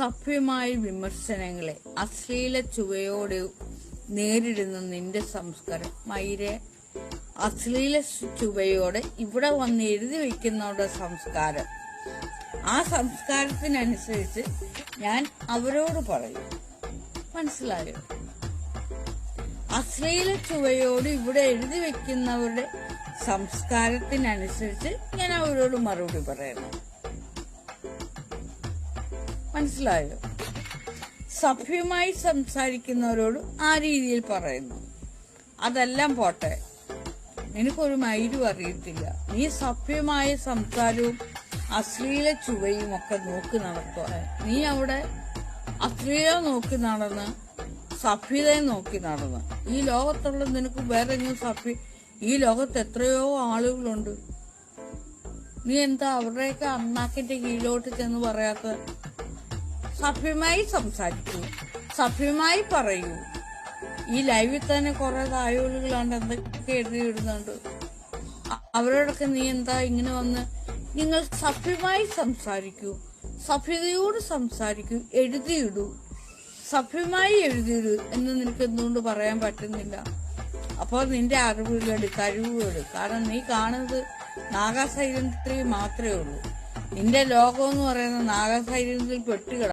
സഭ്യമായ വിമർശനങ്ങളെ അശ്ലീല ചുവയോട് നേരിടുന്ന നിന്റെ സംസ്കാരം. മയിരെ അശ്ലീല ചുവയോടെ ഇവിടെ വന്ന് എഴുതി വെക്കുന്നവരുടെ സംസ്കാരം. ആ സംസ്കാരത്തിനനുസരിച്ച് ഞാൻ അവരോട് പറയും. മനസ്സിലായോ? അശ്ലീല ചുവയോട് ഇവിടെ എഴുതി വെക്കുന്നവരുടെ സംസ്കാരത്തിനനുസരിച്ച് ഞാൻ അവരോട് മറുപടി പറയണം. മനസ്സിലായോ? സഭ്യമായി സംസാരിക്കുന്നവരോട് ആ രീതിയിൽ പറയുന്നു. അതെല്ലാം പോട്ടെ. നിനക്കൊരു മൈരും അറിയത്തില്ല. നീ സഭ്യമായ സംസാരവും അശ്ലീല ചുവയും ഒക്കെ നോക്കി നടക്കുക നീ അവിടെ അശ്ലീല നോക്കി നടന്ന് സഭ്യതയെ നോക്കി നടന്ന്. ഈ ലോകത്തുള്ള നിനക്ക് വേറെ എങ്ങും സഭ്യ ഈ ലോകത്ത് എത്രയോ ആളുകളുണ്ട്. നീ എന്താ അവരുടെയൊക്കെ അണ്ണാക്കിന്റെ കീഴിലോട്ട് ചെന്ന് പറയാത്ത സഭ്യമായി സംസാരിക്കൂ. സഭ്യമായി പറയൂ. ഈ ലൈവിൽ തന്നെ കുറെ തായോളുകളാണ്ട് എന്തൊക്കെ എഴുതി ഇടുന്നുണ്ട്. അവരോടൊക്കെ നീ എന്താ ഇങ്ങനെ വന്ന് നിങ്ങൾ സഭ്യമായി സംസാരിക്കൂ. സഭ്യതയോട് സംസാരിക്കൂ. എഴുതിയിടൂ സഭ്യമായി എഴുതിയിടൂ എന്ന് നിനക്ക് എന്തുകൊണ്ട് പറയാൻ പറ്റുന്നില്ല? അപ്പോൾ നിന്റെ അറിവുകൾ കഴിവുകൾ കാരണം നീ കാണുന്നത് നാഗാസൈലന്ത്രി മാത്രമേ ഉള്ളൂ. നിന്റെ ലോകം എന്ന് പറയുന്ന നാഗാസൈലന്റിൽ പെട്ടുകിട